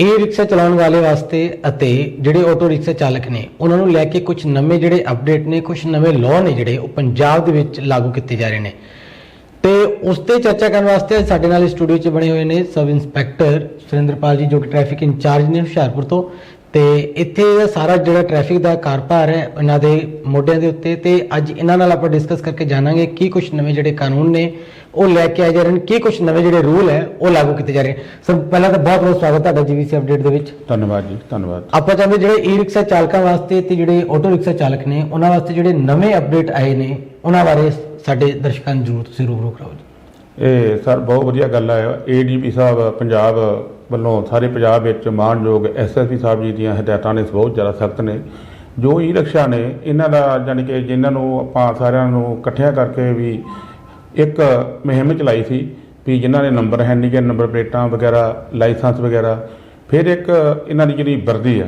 ਇਹ ਰਿਕਸ਼ਾ ਚਲਾਉਣ ਵਾਲੇ ਵਾਸਤੇ ਅਤੇ ਜਿਹੜੇ ਆਟੋ ਰਿਕਸ਼ਾ ਚਾਲਕ ਨੇ, ਉਹਨਾਂ ਨੂੰ ਲੈ ਕੇ ਕੁਝ ਨਵੇਂ ਜਿਹੜੇ ਅਪਡੇਟ ਨੇ ਕੁਝ ਨਵੇਂ ਲਾਅ ਨੇ ਜਿਹੜੇ, ਉਹ ਪੰਜਾਬ ਦੇ ਵਿੱਚ ਲਾਗੂ ਕੀਤੇ ਜਾ ਰਹੇ ਨੇ। ਤੇ ਉਸ ਤੇ ਚਰਚਾ ਕਰਨ ਵਾਸਤੇ ਸਾਡੇ ਨਾਲ ਸਟੂਡੀਓ 'ਚ ਬਣੇ ਹੋਏ ਨੇ ਸਬ ਇੰਸਪੈਕਟਰ ਸੁਰਿੰਦਰਪਾਲ ਜੀ, ਜੋ ਕਿ ਟ੍ਰੈਫਿਕ ਇੰਚਾਰਜ ਨੇ ਹੁਸ਼ਿਆਰਪੁਰ ਤੋਂ। ਤੇ ਇੱਥੇ ਦਾ ਸਾਰਾ ਜਿਹੜਾ ਟ੍ਰੈਫਿਕ ਦਾ ਕਾਰਭਾਰ ਹੈ ਇਹਨਾਂ ਦੇ ਮੋਢਿਆਂ ਦੇ ਉੱਤੇ ਤੇ ਅੱਜ ਇਹਨਾਂ ਨਾਲ ਆਪਾਂ ਡਿਸਕਸ ਕਰਕੇ ਜਾਣਾਂਗੇ ਕੀ ਕੁਝ ਨਵੇਂ ਜਿਹੜੇ ਕਾਨੂੰਨ ਨੇ ਉਹ ਲੈ ਕੇ ਆਏ ਜਾ ਰਹੇ ਨੇ ਕੀ ਕੁਝ ਨਵੇਂ ਜਿਹੜੇ ਰੂਲ ਹੈ ਉਹ ਲਾਗੂ ਕੀਤੇ ਜਾ ਰਹੇ ਨੇ। ਸਰ ਪਹਿਲਾਂ ਤਾਂ ਬਹੁਤ ਬਹੁਤ ਸਵਾਗਤ ਤੁਹਾਡਾ ਜੀਵੀਸੀ ਅਪਡੇਟ ਦੇ ਵਿੱਚ। ਧੰਨਵਾਦ ਜੀ ਧੰਨਵਾਦ। ਆਪਾਂ ਚਾਹੁੰਦੇ ਜਿਹੜੇ ਈ ਰਿਕਸ਼ਾ ਚਾਲਕਾਂ ਵਾਸਤੇ ਤੇ ਜਿਹੜੇ ਆਟੋ ਰਿਕਸ਼ਾ ਚਾਲਕ ਨੇ ਉਹਨਾਂ ਵਾਸਤੇ ਜਿਹੜੇ ਨਵੇਂ ਅਪਡੇਟ ਆਏ ਨੇ ਉਹਨਾਂ ਬਾਰੇ ਸਾਡੇ ਦਰਸ਼ਕਾਂ ਨੂੰ ਜ਼ਰੂਰ ਤੁਸੀਂ ਰੂਬਰੂ ਕਰਾਓ ਜੀ। ਇਹ ਸਰ ਬਹੁਤ ਵਧੀਆ ਗੱਲ ਹੈ। ਏਡੀਪੀ ਸਾਹਿਬ ਪੰਜਾਬ ਵੱਲੋਂ ਸਾਰੇ ਪੰਜਾਬ ਵਿੱਚ ਮਾਨਯੋਗ ਐਸਐਸਪੀ ਸਾਹਿਬ ਜੀ ਦੀਆਂ ਹਦਾਇਤਾਂ ਨੇ ਬਹੁਤ ਜ਼ਿਆਦਾ ਸਖਤ ਨੇ। ਜੋ ਈ ਰਿਕਸ਼ਾ ਨੇ, ਇਹਨਾਂ ਦਾ ਯਾਨੀ ਕਿ ਜਿਨ੍ਹਾਂ ਨੂੰ ਆਪਾਂ ਸਾਰਿਆਂ ਨੂੰ ਇਕੱਠਿਆਂ ਕਰਕੇ ਵੀ ਇੱਕ ਮੁਹਿੰਮ ਚਲਾਈ ਸੀ ਵੀ ਜਿਨ੍ਹਾਂ ਦੇ ਨੰਬਰ ਹੈ ਨਹੀਂ ਗੇ ਨੰਬਰ ਪਲੇਟਾਂ ਵਗੈਰਾ, ਲਾਇਸੈਂਸ ਵਗੈਰਾ, ਫਿਰ ਇੱਕ ਇਹਨਾਂ ਦੀ ਜਿਹੜੀ ਵਰਦੀ ਆ,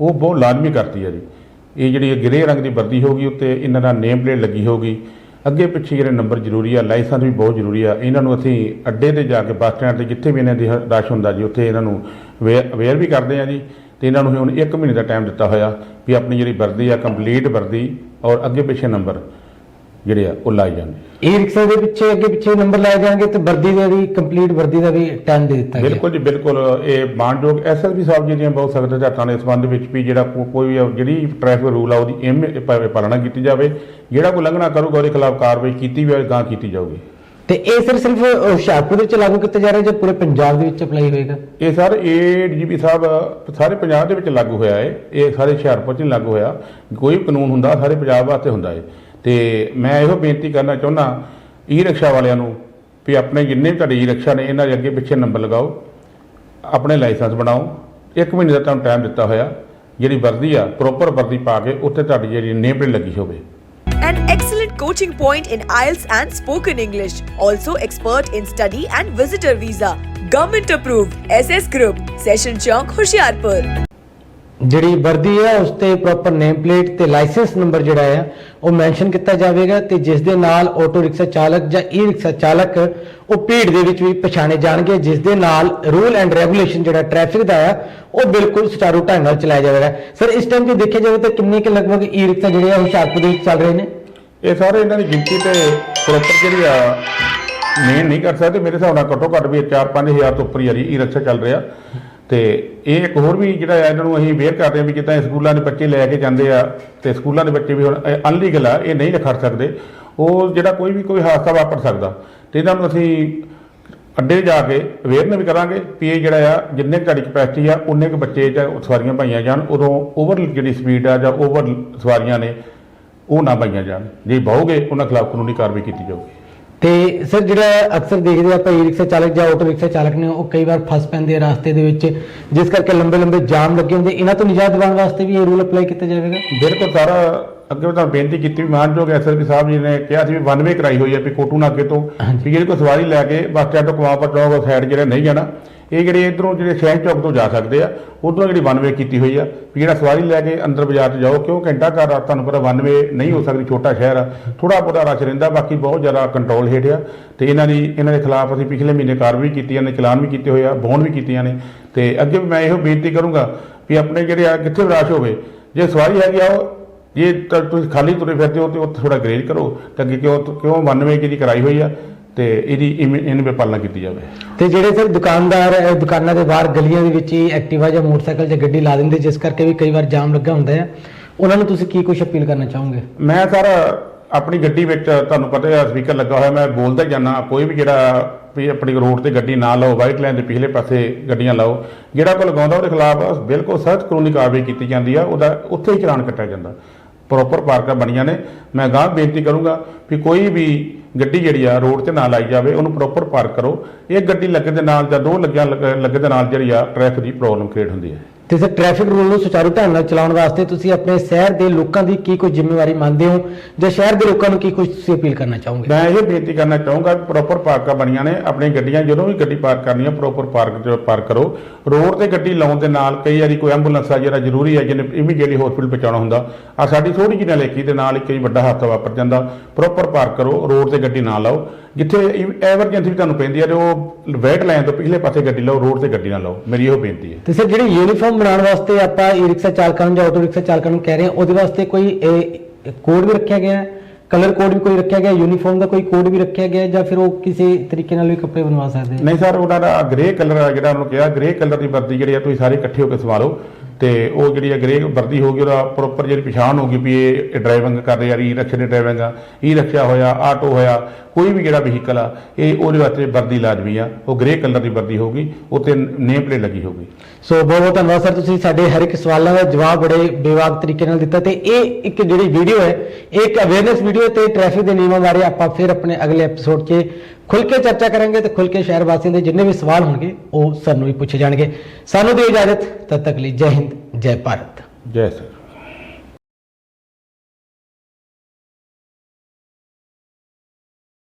ਉਹ ਬਹੁਤ ਲਾਜ਼ਮੀ ਕਰਤੀ ਹੈ ਜੀ। ਇਹ ਜਿਹੜੀ ਗ੍ਰੇ ਰੰਗ ਦੀ ਵਰਦੀ ਹੋਗੀ ਉੱਤੇ ਇਹਨਾਂ ਦਾ ਨੇਮ ਪਲੇਟ ਲੱਗੀ ਹੋਗੀ ਅੱਗੇ ਪਿੱਛੇ ਜਿਹੜੇ ਨੰਬਰ ਜ਼ਰੂਰੀ ਆ, ਲਾਇਸੈਂਸ ਵੀ ਬਹੁਤ ਜ਼ਰੂਰੀ ਆ। ਇਹਨਾਂ ਨੂੰ ਅਸੀਂ ਅੱਡੇ ਤੇ ਜਾ ਕੇ ਬੱਸ ਸਟੈਂਡ ਤੇ ਜਿੱਥੇ ਵੀ ਇਹਨਾਂ ਦੀ ਰਸ਼ ਹੁੰਦਾ ਜੀ, ਉੱਥੇ ਇਹਨਾਂ ਨੂੰ ਅਵੇਅਰ ਵੀ ਕਰਦੇ ਆ ਜੀ। ਤੇ ਇਹਨਾਂ ਨੂੰ ਹੁਣ 1 ਮਹੀਨੇ ਦਾ ਟਾਈਮ ਦਿੱਤਾ ਹੋਇਆ ਵੀ ਆਪਣੀ ਜਿਹੜੀ ਵਰਦੀ ਆ ਕੰਪਲੀਟ ਵਰਦੀ ਔਰ ਅੱਗੇ ਪਿੱਛੇ ਨੰਬਰ। ਜਿਹੜੇ ਆ ਉਹ ਲਾਏ ਜਾਣ ਈ ਰਿਕਸ਼ਾ ਦੇ ਪਿੱਛੇ ਅੱਗੇ ਪਿੱਛੇ ਨੰਬਰ ਲਾਏ ਜਾਣਗੇ ਤੇ ਵਰਦੀ ਦਾ ਵੀ ਕੰਪਲੀਟ ਵਰਦੀ ਦਾ ਵੀ ਟਾਈਮ ਦੇ ਦਿੱਤਾ ਗਿਆ। ਬਿਲਕੁਲ ਜੀ ਬਿਲਕੁਲ ਇਹ ਮਾਨਯੋਗ ਐਸਐਸਪੀ ਸਾਹਿਬ ਜੀ ਦੀਆਂ ਬਹੁਤ ਸਖਤ ਹਦਾਇਤਾਂ ਦੇ ਸੰਬੰਧ ਵਿੱਚ ਵੀ ਜਿਹੜਾ ਕੋ- ਕੋਈ ਵੀ ਜਿਹੜੀ ਟ੍ਰੈਫਿਕ ਰੂਲ ਆ ਉਹਦੀ ਪ- ਪਾਲਣਾ ਕੀਤੀ ਜਾਵੇ ਜਿਹੜਾ ਕੋਈ ਉਲੰਘਣਾ ਕਰੂਗਾ ਉਹਦੇ ਖਿਲਾਫ ਕਾਰਵਾਈ ਕੀਤੀ ਵੀ ਗਾਂ ਕੀਤੀ ਜਾਊਗੀ। ਤੇ ਇਹ ਸਿਰ ਸਿਰਫ ਹੁਸ਼ਿਆਰਪੁਰ ਦੇ ਵਿੱਚ ਲਾਗੂ ਕੀਤੇ ਜਾ ਰਹੇ ਜਾਂ ਪੂਰੇ ਪੰਜਾਬ ਦੇ ਵਿੱਚ ਅਪਲਾਈ ਹੋਏਗਾ? ਇਹ ਸਰ ਇਹ ਡੀਜੀਪੀ ਸਾਹਿਬ ਸਾਰੇ ਪੰਜਾਬ ਦੇ ਵਿੱਚ ਲਾਗੂ ਹੋਇਆ ਹੈ ਇਹ ਸਾਰੇ ਹੁਸ਼ਿਆਰਪੁਰ 'ਚ ਨਹੀਂ ਲਾਗੂ ਹੋਇਆ। ਕੋਈ ਕਾਨੂੰਨ ਹੁੰਦਾ ਸਾਰੇ ਪੰਜਾਬ ਵਾਸਤੇ ਹੁੰਦਾ ਹੈ ਤੇ ਮੈਂ ਇਹੋ ਬੇਨਤੀ ਕਰਨਾ ਚਾਹੁੰਦਾ ਈ ਰਿਕਸ਼ਾ ਵਾਲਿਆਂ ਨੂੰ ਵੀ ਆਪਣੇ ਜਿੰਨੇ ਵੀ ਤੁਹਾਡੇ ਈ ਰਿਕਸ਼ਾ ਨੇ ਇਹਨਾਂ ਦੇ ਅੱਗੇ ਪਿੱਛੇ ਨੰਬਰ ਲਗਾਓ ਆਪਣੇ ਲਾਇਸੈਂਸ ਬਣਾਓ ਇੱਕ ਮਹੀਨੇ ਦਾ ਤੁਹਾਨੂੰ ਟਾਈਮ ਦਿੱਤਾ ਹੋਇਆ ਜਿਹੜੀ ਵਰਦੀ ਆ ਪ੍ਰੋਪਰ ਵਰਦੀ ਪਾ ਕੇ ਉੱਤੇ ਤੁਹਾਡੀ ਜਿਹੜੀ ਨੇਮ ਪਲੇਟ ਲੱਗੀ ਹੋਵੇ An excellent coaching point in IELTS and spoken English. Also expert in study and visitor visa. Government approved. SS Group. Session Chowk, Hoshiarpur. ਜਿਹੜੀ ਵਰਦੀ ਹੈ, ਉਸ ਤੇ ਪ੍ਰੋਪਰ ਨੇਮ ਪਲੇਟ ਤੇ ਲਾਇਸੈਂਸ ਨੰਬਰ ਜਿਹੜਾ ਹੈ, ਉਹ ਮੈਂਸ਼ਨ ਕੀਤਾ ਜਾਵੇਗਾ ਤੇ ਜਿਸ ਦੇ ਨਾਲ ਆਟੋ ਰਿਕਸ਼ਾ ਚਾਲਕ ਜਾਂ ਈ ਰਿਕਸ਼ਾ ਚਾਲਕ, ਉਹ ਭੀੜ ਦੇ ਵਿੱਚ ਵੀ ਪਛਾਣੇ ਜਾਣਗੇ, ਜਿਸ ਦੇ ਨਾਲ ਰੂਲ ਐਂਡ ਰੈਗੂਲੇਸ਼ਨ ਜਿਹੜਾ ਟ੍ਰੈਫਿਕ ਦਾ ਹੈ, ਉਹ ਬਿਲਕੁਲ ਸੁਚਾਰੂ ਢੰਗ ਨਾਲ ਚਲਾਇਆ ਜਾਵੇਗਾ। ਸਰ ਇਸ ਟਾਈਮ ਜੇ ਦੇਖਿਆ ਜਾਵੇ ਤਾਂ ਕਿੰਨੇ ਕੁ ਲਗਭਗ ਈ ਰਿਕਸ਼ਾ ਜਿਹੜੇ ਆ ਹੁਸ਼ਿਆਰਪੁਰ ਦੇ ਵਿੱਚ ਚੱਲ ਰਹੇ ਨੇ? ਇਹ ਸਾਰੇ ਇਹਨਾਂ ਦੀ ਗਿਣਤੀ ਤੇ ਪ੍ਰੋਪਰ ਜਿਹੜੀ ਆ ਮੇਨ ਨਹੀਂ ਕਰ ਸਕਦੇ, ਮੇਰੇ ਹਿਸਾਬ ਨਾਲ ਘੱਟੋ ਘੱਟ ਵੀ 4-5000 ਤੋਂ ਉੱਪਰ ਹੀ ਆ ਜੀ ਈ ਰਿਕਸ਼ਾ ਚੱਲ ਰਿਹਾ। ਤੇ ਇਹ ਇੱਕ ਹੋਰ ਵੀ ਜਿਹੜਾ ਆ, ਇਹਨਾਂ ਨੂੰ ਅਸੀਂ ਅਵੇਅਰ ਕਰਦੇ ਹਾਂ ਵੀ ਜਿੱਦਾਂ ਇਹ ਸਕੂਲਾਂ ਦੇ ਬੱਚੇ ਲੈ ਕੇ ਜਾਂਦੇ ਆ ਤੇ ਸਕੂਲਾਂ ਦੇ ਬੱਚੇ ਵੀ ਹੁਣ ਅਨਲੀਗਲ ਆ, ਇਹ ਨਹੀਂ ਖੜ ਸਕਦੇ। ਉਹ ਜਿਹੜਾ ਕੋਈ ਵੀ ਕੋਈ ਹਾਦਸਾ ਵਾਪਰ ਸਕਦਾ। ਤੇ ਇਹਨਾਂ ਨੂੰ ਅਸੀਂ ਅੱਡੇ ਜਾ ਕੇ ਅਵੇਅਰਨ ਵੀ ਕਰਾਂਗੇ ਵੀ ਇਹ ਜਿਹੜਾ ਆ, ਜਿੰਨੇ ਕੁ ਤੁਹਾਡੀ ਕਪੈਸਿਟੀ ਆ, ਉਨੇ ਕੁ ਬੱਚੇ ਜਾਂ ਸਵਾਰੀਆਂ ਪਾਈਆਂ ਜਾਣ, ਉਦੋਂ ਓਵਰ ਜਿਹੜੀ ਸਪੀਡ ਆ ਜਾਂ ਓਵਰ ਸਵਾਰੀਆਂ ਨੇ, ਉਹ ਨਾ ਪਾਈਆਂ ਜਾਣ। ਜੇ ਬਹੁਗੇ, ਉਹਨਾਂ ਖਿਲਾਫ ਕਾਨੂੰਨੀ ਕਾਰਵਾਈ ਕੀਤੀ ਜਾਊਗੀ। ਤੇ ਸਰ ਜਿਹੜਾ ਅਕਸਰ ਦੇਖਦੇ ਆਪਾਂ ਈ ਰਿਕਸ਼ਾ ਚਾਲਕ ਜਾਂ ਆਟੋ ਰਿਕਸ਼ਾ ਚਾਲਕ ਨੇ ਉਹ ਕਈ ਵਾਰ ਫਸ ਪੈਂਦੇ ਆ ਰਾਸਤੇ ਦੇ ਵਿੱਚ ਜਿਸ ਕਰਕੇ ਲੰਬੇ ਲੰਬੇ ਜਾਮ ਲੱਗੇ ਹੁੰਦੇ। ਇਹਨਾਂ ਤੋਂ ਨਿਜਾਤ ਦਿਵਾਉਣ ਵਾਸਤੇ ਵੀ ਇਹ ਰੂਲ ਅਪਲਾਈ ਕੀਤਾ ਜਾਵੇਗਾ? ਬਿਲਕੁਲ ਸਾਰਾ ਅੱਗੇ ਵੀ ਤੁਹਾਨੂੰ ਬੇਨਤੀ ਕੀਤੀ ਵੀ ਮਾਨਯੋਗ ਐਸਐਸਪੀ ਸਾਹਿਬ ਜੀ ਨੇ ਕਿਹਾ ਸੀ ਵੀ ਵਨ ਵੇ ਕਰਾਈ ਹੋਈ ਹੈ ਵੀ ਕੋਟੂ ਨਾਕੇ ਤੋਂ ਵੀ ਜਿਹੜੀ ਕੋਈ ਸਵਾਰੀ ਲੈ ਕੇ ਬੱਸ ਸਟੈਂਡ ਤੋਂ ਕਮਾਪਰ ਚੌਕ ਸਾਈਡ ਜਿਹੜੇ ਨਹੀਂ ਜਾਣਾ ਇਹ ਜਿਹੜੇ ਇਧਰੋਂ ਜਿਹੜੇ ਸ਼ਹਿਰ ਚੌਕ ਤੋਂ ਜਾ ਸਕਦੇ ਆ, ਉਧਰੋਂ ਜਿਹੜੀ ਵਨਵੇ ਕੀਤੀ ਹੋਈ ਆ, ਵੀ ਜਿਹੜਾ ਸਵਾਰੀ ਲੈ ਕੇ ਅੰਦਰ ਬਾਜ਼ਾਰ 'ਚ ਜਾਓ, ਕਿਉਂ ਘੰਟਾ ਘਰ ਆ, ਤੁਹਾਨੂੰ ਪਤਾ ਵਨਵੇ ਨਹੀਂ ਹੋ ਸਕਦੀ, ਛੋਟਾ ਸ਼ਹਿਰ ਆ ਥੋੜਾ ਬਹੁਤਾ ਰਸ਼ ਰਹਿੰਦਾ, ਬਾਕੀ ਬਹੁਤ ਜ਼ਿਆਦਾ ਕੰਟਰੋਲ ਹੇਠ ਆ, ਤੇ ਇਹਨਾਂ ਦੀ, ਇਹਨਾਂ ਦੇ ਖਿਲਾਫ ਅਸੀਂ ਪਿਛਲੇ ਮਹੀਨੇ ਕਾਰਵਾਈ ਕੀਤੀ ਨੇ ਚਲਾਨ ਵੀ ਕੀਤੇ ਹੋਏ ਆ ਬੌਂਡ ਵੀ ਕੀਤੀਆਂ ਨੇ, ਤੇ ਅੱਗੇ ਵੀ ਮੈਂ ਇਹੋ ਬੇਨਤੀ ਕਰੂੰਗਾ ਵੀ ਆਪਣੇ ਜਿਹੜੇ ਆ ਕਿੱਥੇ ਵੀ ਰਸ਼ ਹੋਵੇ, ਜੇ ਸਵਾਰੀ ਹੈਗੀ ਆ ਉਹ ਜੇ ਤੁਸੀਂ ਖਾਲੀ ਤੁਰੇ ਫਿਰਦੇ ਹੋ, ਤੇ ਉੱਥੇ ਥੋੜਾ ਗਰੇਜ ਕਰੋ, ਤਾਂ ਅੱਗੇ ਕਿਉਂ ਕਿਉਂ 92 ਦੀ ਕਰਾਈ ਹੋਈ ਆ ਤੇ ਇਹਦੀ ਇਵੇਂ- ਇਹਨਾਂ ਦੀ ਪਾਲਣਾ ਕੀਤੀ ਜਾਵੇ। ਤੇ ਜਿਹੜੇ ਸਰ ਦੁਕਾਨਦਾਰ ਅਹ, ਦੁਕਾਨਾਂ ਦੇ ਬਾਹਰ ਗਲੀਆਂ ਦੇ ਵਿੱਚ ਹੀ ਐਕਟਿਵਾ ਜਾਂ ਮੋਟਰਸਾਈਕਲ ਜਾਂ ਗੱਡੀ ਲਾ ਦਿੰਦੇ ਜਿਸ ਕਰਕੇ ਵੀ ਕਈ ਵਾਰ ਜਾਮ ਲੱਗਾ ਹੁੰਦਾ ਹੈ ਉਹਨਾਂ ਨੂੰ ਤੁਸੀਂ ਕੀ ਕੁਝ ਅਪੀਲ ਕਰਨਾ ਚਾਹੋਗੇ? ਮੈਂ ਸਰ ਆਪਣੀ ਗੱਡੀ ਵਿੱਚ ਤੁਹਾਨੂੰ ਪਤਾ ਹੈ ਸਪੀਕਰ ਲੱਗਾ ਹੋਇਆ ਮੈਂ ਬੋਲਦਾ ਜਾਂਦਾ ਕੋਈ ਵੀ ਜਿਹੜਾ ਵੀ ਆਪਣੀ ਰੋਡ ਤੇ ਗੱਡੀ ਨਾ ਲਾਓ ਵਾਈਟ ਲਾਈਨ ਦੇ ਪਿਛਲੇ ਪਾਸੇ ਗੱਡੀਆਂ ਲਾਓ ਜਿਹੜਾ ਕੋਈ ਲਗਾਉਂਦਾ ਉਹਦੇ ਖਿਲਾਫ ਬਿਲਕੁਲ ਸਖਤ ਕਾਨੂੰਨੀ ਕਾਰਵਾਈ ਕੀਤੀ ਜਾਂਦੀ ਆ ਉਹਦਾ ਉੱਥੇ ਹੀ ਚਲਾਨ ਕੱਟਿਆ ਜਾਂਦਾ। ਪ੍ਰੋਪਰ ਪਾਰਕਾਂ ਬਣੀਆਂ ਨੇ ਮੈਂ ਗਾਂ ਬੇਨਤੀ ਕਰੂੰਗਾ ਵੀ ਕੋਈ ਵੀ ਗੱਡੀ ਜਿਹੜੀ ਆ ਰੋਡ ਤੇ ਨਾ ਲਾਈ ਜਾਵੇ, ਉਹਨੂੰ ਪ੍ਰੋਪਰ ਪਾਰਕ ਕਰੋ। ਇਹ ਗੱਡੀ ਲੱਗੇ ਦੇ ਨਾਲ ਜਾਂ ਦੋ ਲੱਗਿਆ, ਲੱਗੇ ਦੇ ਨਾਲ ਜਿਹੜੀ ਆ ਟ੍ਰੈਫਿਕ ਦੀ ਪ੍ਰੋਬਲਮ ਕ੍ਰੀਏਟ ਹੁੰਦੀ ਹੈ। ਤੇ ਸਰ ਟ੍ਰੈਫਿਕ ਰੂਲ ਨੂੰ ਸੁਚਾਰੂ ਢੰਗ ਨਾਲ ਚਲਾਉਣ ਵਾਸਤੇ ਤੁਸੀਂ ਆਪਣੇ ਸ਼ਹਿਰ ਦੇ ਲੋਕਾਂ ਦੀ ਕੀ ਕੋਈ ਜ਼ਿੰਮੇਵਾਰੀ ਮੰਨਦੇ ਹੋ? ਜਾਂ ਸ਼ਹਿਰ ਦੇ ਲੋਕਾਂ ਨੂੰ ਕੀ ਕੁਝ ਤੁਸੀਂ ਅਪੀਲ ਕਰਨਾ ਚਾਹੋਗੇ? ਮੈਂ ਇਹ ਬੇਨਤੀ ਕਰਨਾ ਚਾਹੂੰਗਾ ਕਿ ਪ੍ਰੋਪਰ ਪਾਰਕਾਂ ਬਣੀਆਂ ਨੇ ਆਪਣੀ ਗੱਡੀਆਂ ਜਦੋਂ ਵੀ ਗੱਡੀ ਪਾਰਕ ਕਰਨੀ ਹੈ ਪ੍ਰੋਪਰ ਪਾਰਕ 'ਚ ਪਾਰਕ ਕਰੋ। ਰੋਡ ਤੇ ਗੱਡੀ ਲਾਉਣ ਦੇ ਨਾਲ ਕਈ ਵਾਰੀ ਕੋਈ ਐਂਬੂਲੈਂਸ ਆ ਜਿਹੜਾ ਜ਼ਰੂਰੀ ਹੈ ਜਿਹਨੇ ਇਮੀਡੀਏਟਲੀ ਹਸਪੀਟਲ ਪਹੁੰਚਾਉਣਾ ਹੁੰਦਾ ਆ ਸਾਡੀ ਥੋੜੀ ਜਿਹੀ ਨਲੇਕੀ ਦੇ ਨਾਲ ਕਈ ਵੱਡਾ ਹਾਦਸਾ ਵਾਪਰ ਜਾਂਦਾ। ਪ੍ਰੋਪਰ ਪਾਰਕ ਕਰੋ ਰੋਡ ਤੇ ਗੱਡੀ ਨਾ ਲਾਓ। ਜਿੱਥੇ ਐਮਰਜੈਂਸੀ ਵੀ ਤੁਹਾਨੂੰ ਪੈਂਦੀ ਹੈ ਤੇ ਉਹ ਵੈਟ ਲਾਈਨ ਤੋਂ ਪਿਛਲੇ ਪਾਸੇ ਗੱਡੀ ਲਓ ਰੋਡ ਤੇ ਗੱਡੀ ਨਾ ਲਾਓ। ਮੇਰੀ ਇਹੋ ਬੇਨਤੀ ਹੈ। ਤੇ ਸਰ ਜਿਹੜੀ ਯੂਨੀਫਾਰਮ ਬਣਾਉਣ ਵਾਸਤੇ ਆਪਾਂ ਈ ਰਿਕਸ਼ਾ ਚਾਲਕਾਂ ਨੂੰ ਜਾਂ ਆਟੋ ਰਿਕਸ਼ਾ ਚਾਲਕਾਂ ਨੂੰ ਕਹਿ ਰਹੇ ਹਾਂ। ਉਹਦੇ ਵਾਸਤੇ ਕੋਈ ਕੋਡ ਵੀ ਰੱਖਿਆ ਗਿਆ ਹੈ। ਕਲਰ ਕੋਡ ਵੀ ਕੋਈ ਰੱਖਿਆ ਗਿਆ ਯੂਨੀਫਾਰਮ ਦਾ ਕੋਈ ਕੋਡ ਵੀ ਰੱਖਿਆ ਗਿਆ ਜਾਂ ਫਿਰ ਉਹ ਕਿਸੇ ਤਰੀਕੇ ਨਾਲ ਵੀ ਕੱਪੜੇ ਬਣਵਾ ਸਕਦੇ ਨਹੀਂ ਸਰ, ਉਹਨਾਂ ਦਾ ਗ੍ਰੇ ਕਲਰ ਆ ਜਿਹੜਾ ਉਹਨੂੰ ਕਿਹਾ। ਗ੍ਰੇ ਕਲਰ ਦੀ ਵਰਦੀ ਜਿਹੜੀ ਆ, ਤੁਸੀਂ ਸਾਰੇ ਇਕੱਠੇ ਹੋ ਕੇ ਸਵਾ ਲਓ ਤੇ ਉਹ ਜਿਹੜੀ ਆ ਗ੍ਰੇ ਵਰਦੀ ਹੋ ਗਈ, ਉਹਦਾ ਪ੍ਰੋਪਰ ਜਿਹੜੀ ਪਛਾਣ ਹੋ ਗਈ ਵੀ ਇਹ ਡਰਾਈਵਿੰਗ ਕਰ ਰਿਹਾ ਈ ਰਕਸ਼ੇ ਦੀ ਡਰਾਈਵਿੰਗ ਆ ਈ ਰਕਸ਼ਾ ਹੋਇਆ ਆਟੋ ਹੋਇਆ, ਕੋਈ ਵੀ ਜਿਹੜਾ ਵਹੀਕਲ ਆ, ਇਹ ਉਹਦੇ ਵਾਸਤੇ ਵਰਦੀ ਲਾਜ਼ਮੀ ਆ। ਉਹ ਗ੍ਰੇ ਕਲਰ ਦੀ ਵਰਦੀ ਹੋਗੀ ਉੱਤੇ ਨੇਮ ਪਲੇਟ ਲੱਗੀ ਹੋਗੀ ਸੋ ਬਹੁਤ ਬਹੁਤ ਧੰਨਵਾਦ ਸਰ, ਤੁਸੀਂ ਸਾਡੇ ਹਰ ਇੱਕ ਸਵਾਲਾਂ ਦਾ ਜਵਾਬ ਬੜੇ ਬੇਵਾਕ ਤਰੀਕੇ ਨਾਲ ਦਿੱਤਾ ਤੇ ਇਹ ਇੱਕ ਜਿਹੜੀ ਵੀਡੀਓ ਹੈ, ਇਹ ਇੱਕ ਅਵੇਅਰਨੈਸ ਵੀਡੀਓ ਤੇ ਟ੍ਰੈਫਿਕ ਦੇ ਨਿਯਮਾਂ ਬਾਰੇ ਆਪਾਂ ਫਿਰ ਆਪਣੇ ਅਗਲੇ ਐਪੀਸੋਡ 'ਚ ਖੁੱਲ ਕੇ ਚਰਚਾ ਕਰਾਂਗੇ ਤੇ ਖੁੱਲ ਕੇ ਸ਼ਹਿਰ ਵਾਸੀਆਂ ਦੇ ਜਿੰਨੇ ਵੀ ਸਵਾਲ ਹੋਣਗੇ, ਉਹ ਸਾਨੂੰ ਵੀ ਪੁੱਛੇ ਜਾਣਗੇ। ਸਾਨੂੰ ਦਿਓ ਇਜਾਜ਼ਤ, ਤਦ ਤੱਕ ਲਈ ਜੈ ਹਿੰਦ, ਜੈ ਭਾਰਤ। ਜੈ ਸਰ